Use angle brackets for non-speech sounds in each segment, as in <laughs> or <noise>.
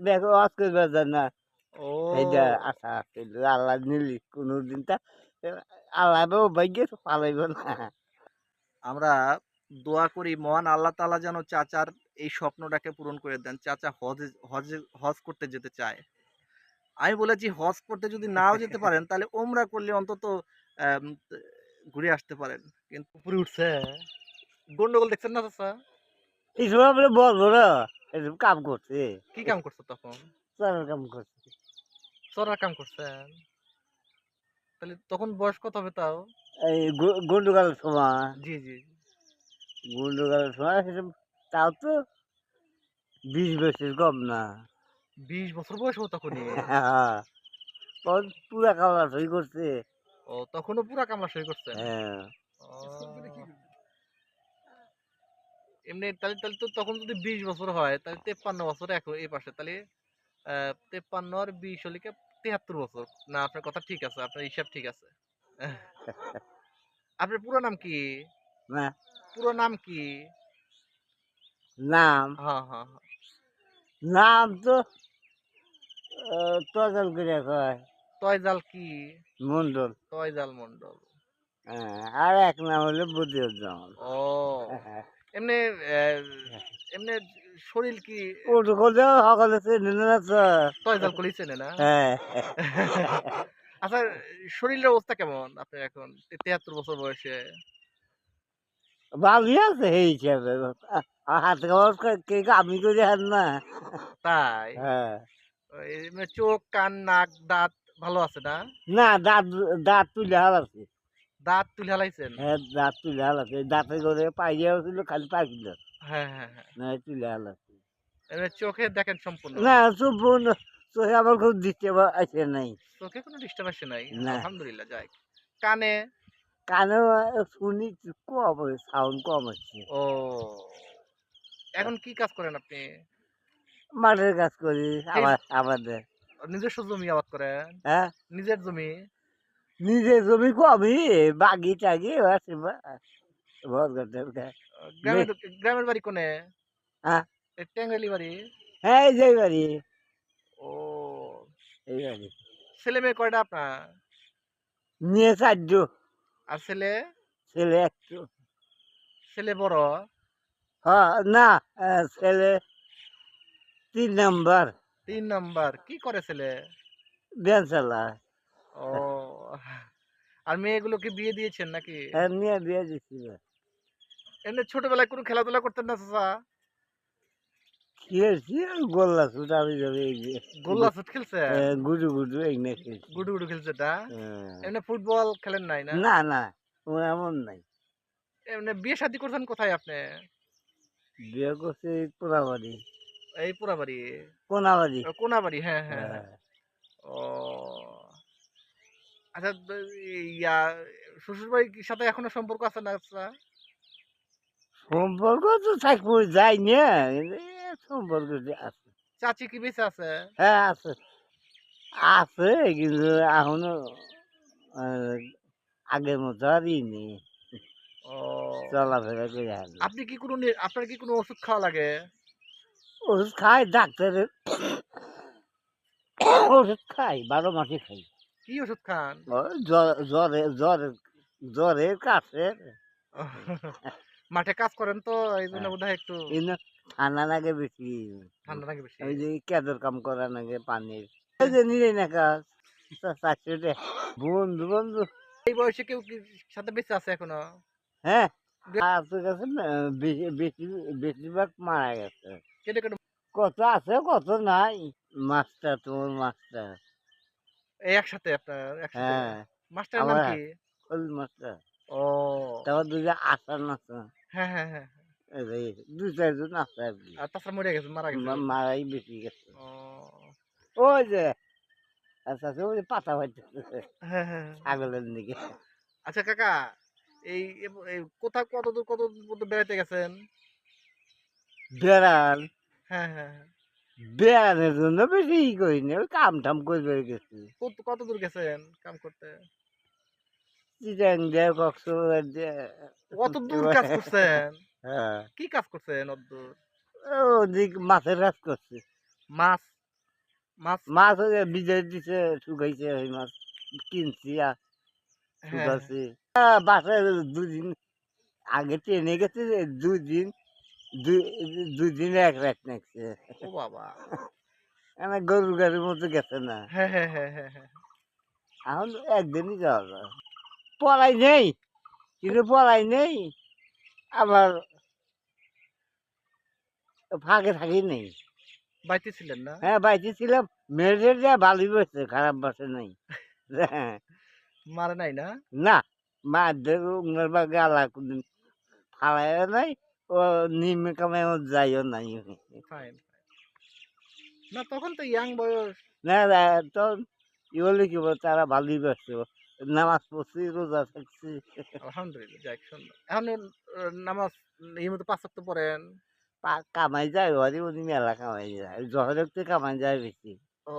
দেখো করবে যায় না। ও। এইটা আশা আছে আল্লাহ নিলি কোনো দিন তা আল্লাহ ভাগ্য পালাইব না। আমরা দোয়া করি মহান আল্লাহ তাআলা যেন চাচার এই স্বপ্নটাকে পূরণ করে দেন চাচা হজ হজ হজ করতে যেতে চায়। আমি বলেছি হজ করতে যদি নাও যেতে পারেন তাহলে ওমরা করলে অন্তত ঘুরে আসতে পারেন। কিন্তু উপরে উঠছে। গন্ডগোল দেখছেন না চাচা? এই সময় আমরা বলব না। এসব কাম করছে। কি কাম করছ তখন? চালার কাম করছে। চড়ার কাম করছেন তাহলে তখন বয়স কত হবে তাও? এই গন্ডগোলের সময় জি জি। গন্ডগোলের সময় তাও তো বিশ বছর কম না। বিশ বছর বয়স হতো তখনই? তখন পুরা খাওয়া সই করছে। ও তখনও পুরা কামলা সই করছে? হ্যাঁ। এমনি তাহলে তাহলে তো তখন যদি বিশ বছর হয় তাহলে তেপ্পান্ন বছর এখন এই পাশে তাহলে তেপ্পান্ন আর বিশ হলে কি তেহাত্তর বছর? না আপনার কথা ঠিক আছে আপনার হিসাব ঠিক আছে। <laughs> আপনার পুরো নাম কি? না। পুরো নাম কি? নাম। হ্যাঁ হ্যাঁ হ্যাঁ। নাম তো তজল করে কয়। তয়জাল কি? মন্ডল তয়জাল মন্ডল হ্যাঁ, আর এক নাম হলো বুদ্ধিউজ্জামান। ও। <laughs> এমনি এমনি শরীর কি ওটু করলে সকলে চেনে না তো। তয়জাল কলি চেনে না? হ্যাঁ। <laughs> আচ্ছা শরীরের অবস্থা কেমন আপনার এখন? তেহাত্তর বছর বয়সে। ভালোই আছে এই হিসাবে। আ- হাত খাওয়ার কে আমি করে হাত না। তাই? হ্যাঁ। চোখ কান নাক দাঁত ভালো আছে না? না দাঁত দাঁত তুলে হাল আছে। দাঁত তুলে হালাইছেন? হ্যাঁ দাঁত তুলে হাল দাঁতে করে পাইয়াও ছিল খালি পাইছিল। হ্যাঁ হ্যাঁ হ্যাঁ। তুলে হাল চোখে দেখেন সম্পূর্ণ? না চুপ চোখে আমার খুব দিতে আসে নাই। চোখে কোনো ডিস্টার্ব আসে নাই? আলহামদুলিল্লাহ যাই কানে? কানে শুনি কম সাউন্ড কম হচ্ছে ও। এখন কি কাজ করেন আপনি? মাঠের কাজ করি আবার আমাদের নিজস্ব জমি আবাদ করেন? হ্যাঁ। নিজের জমি? নিজে জমি কমই বাগি টাগি আছে গ্রামের গ্রামের বাড়ি কোনে? হ্যাঁ। এই ট্যাঙ্গালি বাড়ি? হ্যাঁ এই যে বাড়ি। ও। এই বাড়ি। ছেলে মেয়ে কয়টা আপনার? নিয়ে চারজ আর ছেলে? ছেলে একটু। ছেলে বড়? হ্যাঁ না ছেলে তিন নাম্বার। তিন নাম্বার। কি করে ছেলে? ব্যান চালায় ও <laughs> আর মেয়েগুলোকে বিয়ে দিয়েছেন নাকি? হ্যাঁ নিয়ে বিয়ে দিছিল এমনি ছোটবেলায় কোনো খেলাধুলা করতেন না চাচা? খেয়েছি গোল্লা ছুট আমি যাবে গোল্লা ফুট খেলছে গুডু গুডু এই না খেয়েছি গুডু গুডু খেলছে এটা হ্যাঁ। এমনি ফুটবল খেলেন নাই না? না না ও এমন নাই। এমনি বিয়ে শাদী করছেন কোথায় আপনি? বিয়ে করছে কোনাবাড়ি এই পুরাবাড়ি কোনাবাড়ি। কোনাবাড়ি হ্যাঁ হ্যাঁ হ্যাঁ। হ্যাঁ। ও আচ্ছা ইয়া শ্বশুর বাড়ির সাথে এখনও সম্পর্ক আছে না চাচা? সম্পর্ক তো থাকব যাই না সম্পর্ক আছে। চাচি কি বেঁচে আছে? হ্যাঁ আছে। আছে কিন্তু এখনও আগের মতো আর ই নেই। চলাফেরা করে আপনি কি কোনো আপনার কি কোনো ওষুধ খাওয়া লাগে? ওষুধ খাই ডাক্তারের ওষুধ খাই বারো মাসে খাই। কি ওষুধ খান? জ্বর- জ্বরে জ্বরের কাছে <laughs> মাঠে কাজ করেন তো এই জন্য হ্যাঁ। বোধহয় একটু ঠান্ডা লাগে বেশি। ঠান্ডা লাগে বেশি। ওই যে কেদর কাম করা নাগে পানির যে নিলে না কাজ। চারশো বন্ধু বন্ধু। এই বয়সে কেউ সাথে বেঁচে আছে এখনও? হ্যাঁ। বেশি বেশি বেশিরভাগ মারা গেছে। কত আছে কত নাই। মাছটা তোমার মাছটা এই একসাথে আপনার একসাথে। হ্যাঁ মাস্টারের নাম কি? ওই মাছটা ও। তারপর দুটো আসার আছে। হ্যাঁ হ্যাঁ হ্যাঁ এই দু চারজন আছে আর তাছাড়া মরে গেছে মারা গেছে। মারাই বেশি গেছে। ও। ওই যে আচ্ছা আচ্ছা, ওই যে পাতা হইতেছে হ্যাঁ হ্যাঁ হ্যাঁ। ছাগলের দিকে। আচ্ছা কাকা এই কোথাও কত দূর কত দূর বেড়াতে গেছেন? বেড়াল। হ্যাঁ হ্যাঁ হ্যাঁ। বেড়ানোর জন্য বেশি ই করিনি ওই কাম টাম করে বেড়ে গেছি। কত কত দূর গেছেন কাম করতে? চিটাং দিয়ে কক্সবাজার দিয়ে কত দূর কাজ করছেন? হ্যাঁ। কি কাজ করছেন অত ওদিক মাছের কাজ করছে। মাছ? মাছ? মাছ ওই যে বিজয় দিছে শুকাইছে ওই মাছ। কিনছি আর হ্যাঁ শুকাচ্ছি বাসায় দুদিন আগে ট্রেনে গেছে দুদিন দুই দুদিন এক রাত নাকছে ও বাবা। মানে গরু গাড়ির মতো গেছে না। হ্যাঁ হ্যাঁ হ্যাঁ এখন একদিনই যাওয়া যায়। পড়াই নেই। কিন্তু পড়াই নেই। আবার ফাঁকে থাকি নেই। বাড়িতে ছিলেন না? হ্যাঁ বাড়িতে ছিলাম। মেয়েদের যা ভালোই বসছে খারাপ বসে নাই। <laughs> মারে নাই না? না মাদের উনার বা গালা কোনদিন ফালাইও নাই। নিমে কামাইও যাইও নাই। না তখন তো ইয়াং বয়স। না কি তারা ভালোই বসছে নামাজ পড়ছি রোজা থাকছি। আলহামদুলিল্লাহ সুন্দর। এখন নামাজ এই মতো পাঁচ সপ্তাহ পড়েন? কামাই যায় ওরে উনি মেলা কামাই যায়। জহরের কামাই যায় বেশি। ও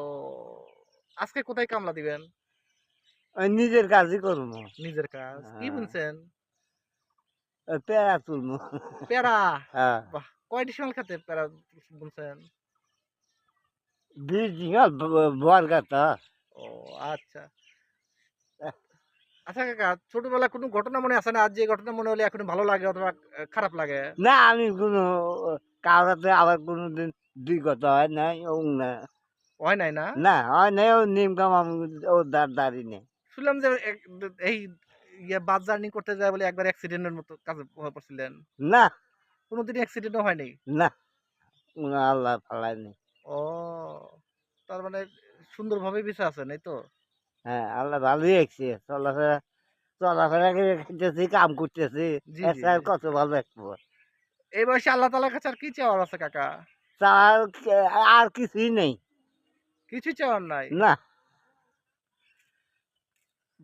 আজকে কোথায় কামলা দিবেন? নিজের কাজই করব। নিজের কাজ। কি হ্যাঁ। বুনছেন? পেড়া তুলবো। পেরা হ্যাঁ। বাহ কয় ডিসিমাল খাতে পেরা বুনছেন বীজ দিঘাল বরগাতা ও আচ্ছা। আচ্ছা কাকা ছোটবেলা কোনো ঘটনা মনে আছে না? আজ যে ঘটনা মনে হলে এখন ভালো লাগে অথবা খারাপ লাগে? না আমি কোনো কাউরাতে আবার কোনো দিন দুই কথা হয় নাই ও না। হয় নাই না? না হয় নাই ও নিম কাম আমি ও দাঁড় দাঁড়ি নেই। শুনলাম যে এই ইয়ে বাস জার্নি করতে যায় বলে একবার অ্যাক্সিডেন্টের মতো কাজে পড়ছিলেন। না। কোনোদিন অ্যাক্সিডেন্টও হয়নি? না। আল্লাহ ফালাই নেই ও তার মানে সুন্দরভাবে বেঁচে আছেন এই তো? হ্যাঁ আল্লাহ ভালোই রাখছে। চলাফেরা চলাফেরা করে করতেছি কাম করতেছি। কত ভালো রাখব এই বয়সে আল্লাহ তালার কাছে আর কি চাওয়ার আছে কাকা? তার আর কিছুই নেই। কিছু চাওয়ার নাই? না।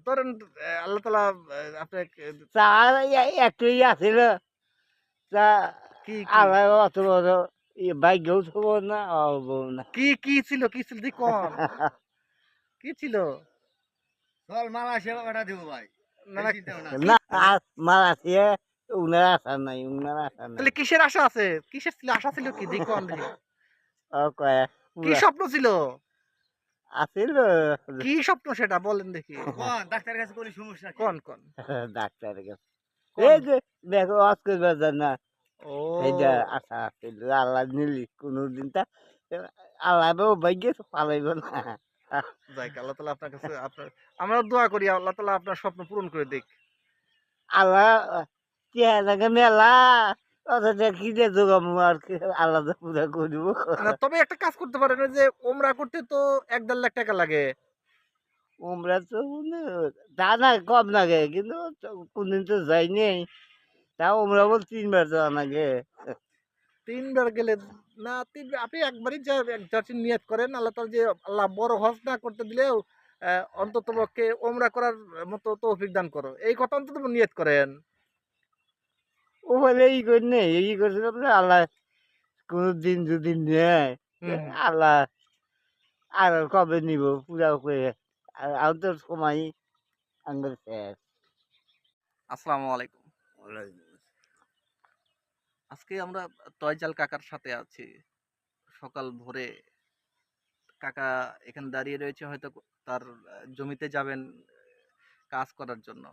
ধরেন আল্লাহ তালা আপনার তার একটুই আছিল তা কি কি- আল্লাহ অত বড় ভাগ্যও থব না অব না। কি কি ছিল কি ছিল? দি কোন। কি ছিল? চল মালয়েশিয়া ওটা দিব ভাই। না না, চিন্তা না না আর উনার আশা নাই উনার আশা নাই। তাহলে কিসের আশা আছে? কিসের ছিল? আশা ছিল কি? দি দেখি ও কয়ে কি স্বপ্ন ছিল? আছিল কি স্বপ্ন সেটা বলেন দেখি। <laughs> কোন ডাক্তারের কাছে কোনো সমস্যা কোন কোন? <laughs> ডাক্তারের কাছে। এই যে দেখো অস করবে না। ও। এইটা আশা আছিল আল্লাহ নিলি কোনোদিন তা আল্লাহ ভাগ্য পালাইব না। যাই আল্লাহ তালা আপনার কাছে আপনার আমরা দোয়া করি আল্লাহ তালা আপনার স্বপ্ন পূরণ করে দিক। আল্লাহ মেলা আর কি আলাদা পুরা করব তবে একটা কাজ করতে পারেন যে ওমরা করতে তো এক দেড় লাখ টাকা লাগে। আমরা তো মনে তা না কম লাগে কিন্তু কোনদিন তো যাইনি। তা আমরা বল তিনবার যাওয়া লাগে। তিনবার গেলে না তিন আপনি একবারই যা যাচ্ছেন নিয়ত করেন আল্লাহ তালা যে আল্লাহ বড় হজ না করতে দিলেও অন্তত পক্ষে ওমরা করার মতো তৌফিক দান করো। এই কথা অন্তত নিয়ত করেন। ও বলে এই করি নেই এই করছিল আল্লাহ কোনো দিন যদি নেয় আল্লাহ আর কবে নিব? পুরা করে আর তো সময় আঙ্গুল শেষ আসসালামু আলাইকুম। আজকে আমরা তয়জাল কাকার সাথে আছি। সকাল ভোরে কাকা এখানে দাঁড়িয়ে রয়েছে হয়তো তার জমিতে যাবেন কাজ করার জন্য।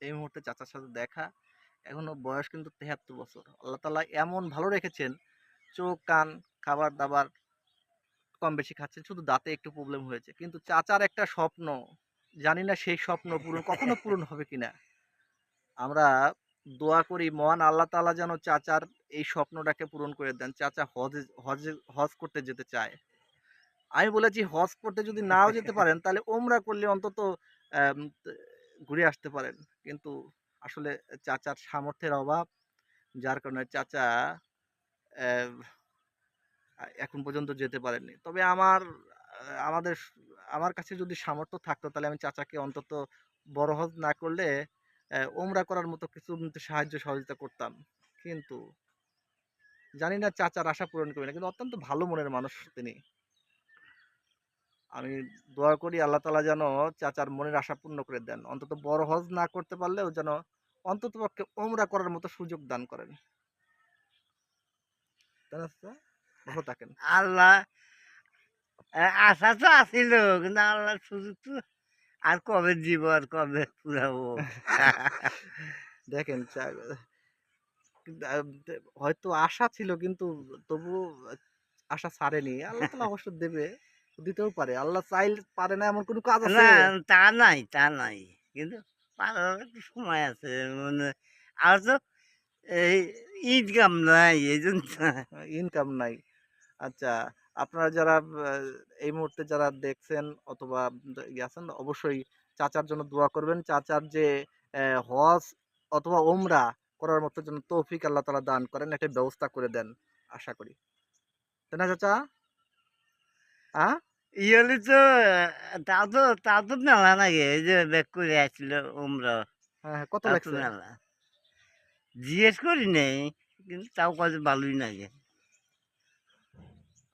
এই মুহূর্তে চাচার সাথে দেখা এখনও বয়স কিন্তু তেহাত্তর বছর। আল্লাহ তালা এমন ভালো রেখেছেন চোখ কান খাবার দাবার কম বেশি খাচ্ছেন শুধু দাঁতে একটু প্রবলেম হয়েছে। কিন্তু চাচার একটা স্বপ্ন জানি না সেই স্বপ্ন পূরণ <laughs> কখনো পূরণ হবে কিনা। আমরা দোয়া করি মহান আল্লাহ তাআলা যেন চাচার এই স্বপ্নটাকে পূরণ করে দেন চাচা হজ হজ হজ করতে যেতে চায়। আমি বলেছি হজ করতে যদি নাও যেতে পারেন তাহলে ওমরা করলে অন্তত ঘুরে আসতে পারেন। কিন্তু আসলে চাচার সামর্থ্যের অভাব, যার কারণে চাচা এখন পর্যন্ত যেতে পারেননি। তবে আমার আমাদের আমার কাছে যদি সামর্থ্য থাকতো, তাহলে আমি চাচাকে অন্তত বড় হজ না করলে ওমরা করার মতো কিছু সাহায্য সহযোগিতা করতাম। কিন্তু জানি না চাচার আশা পূরণ করি না কিন্তু অত্যন্ত ভালো মনের মানুষ তিনি। আমি দোয়া করি আল্লাহ তালা যেন চাচার মনের আশা পূর্ণ করে দেন। অন্তত বড় হজ না করতে পারলেও যেন অন্তত পক্ষে ওমরা করার মতো সুযোগ দান করেন? ভালো থাকেন। আল্লাহ আশা তো আছিল কিন্তু আল্লাহ সুযোগ তো আর কবে দিব আর কবে পুরাবো? <laughs> দেখেন হয়তো আশা ছিল কিন্তু তবু আশা ছাড়েনি। আল্লাহ তালা অবশ্য দেবে। দিতেও পারে। আল্লাহ চাইলে পারে না এমন কোনো কাজ আছে? না তা নাই তা নাই। কিন্তু পারার একটু সময় আছে মানে আর তো এই ইনকাম নাই এই জন্য। ইনকাম নাই। আচ্ছা আপনারা যারা এই মুহূর্তে যারা দেখছেন অথবা আছেন অবশ্যই চাচার জন্য দোয়া করবেন। চাচার যে হজ অথবা ওমরা করার মতো যেন তৌফিক আল্লাহ তালা দান করেন একটা ব্যবস্থা করে দেন আশা করি। তাই না চাচা? হ্যাঁ ইয়েলি তো তা তো তা তো মেলা নাকি? এই যে ব্যাক করে আসছিল ওমরা হ্যাঁ হ্যাঁ, কত লাগছে? মেলা। জিজ্ঞেস করি নেই কিন্তু তাও কাজে ভালোই লাগে।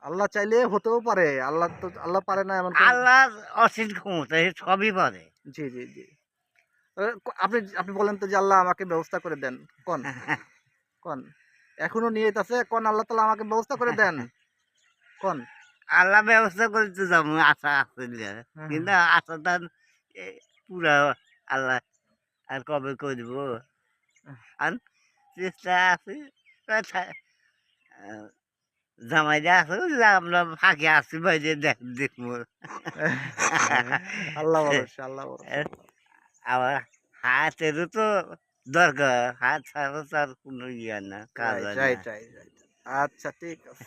আল্লাহ চাইলে হতেও পারে। আল্লাহ তো আল্লাহ পারে না এমন আল্লাহ অসীম ক্ষমতা সবই পারে। জি জি জি। আপনি আপনি বলেন তো যে আল্লাহ আমাকে ব্যবস্থা করে দেন। কোন? <laughs> কোন? এখনও নিয়ে আছে? কোন আল্লাহ তালা আমাকে ব্যবস্থা করে দেন? কোন? আল্লাহ ব্যবস্থা করতে যাব আশা আছে যে। হ্যাঁ, কিন্তু আশাটা এ, পুরা আল্লাহ আর কবে করব? আর চেষ্টা আছে জামাইরা আছে আমরা ফাঁকে আসি বাইরে দেখ দেখব। <laughs> আল্লাহ আল্লাহ আবার হাতেরও তো দরকার হাত ছাড়া তো আর কোনো ইয়ে না কাজ হয় আচ্ছা ঠিক আছে।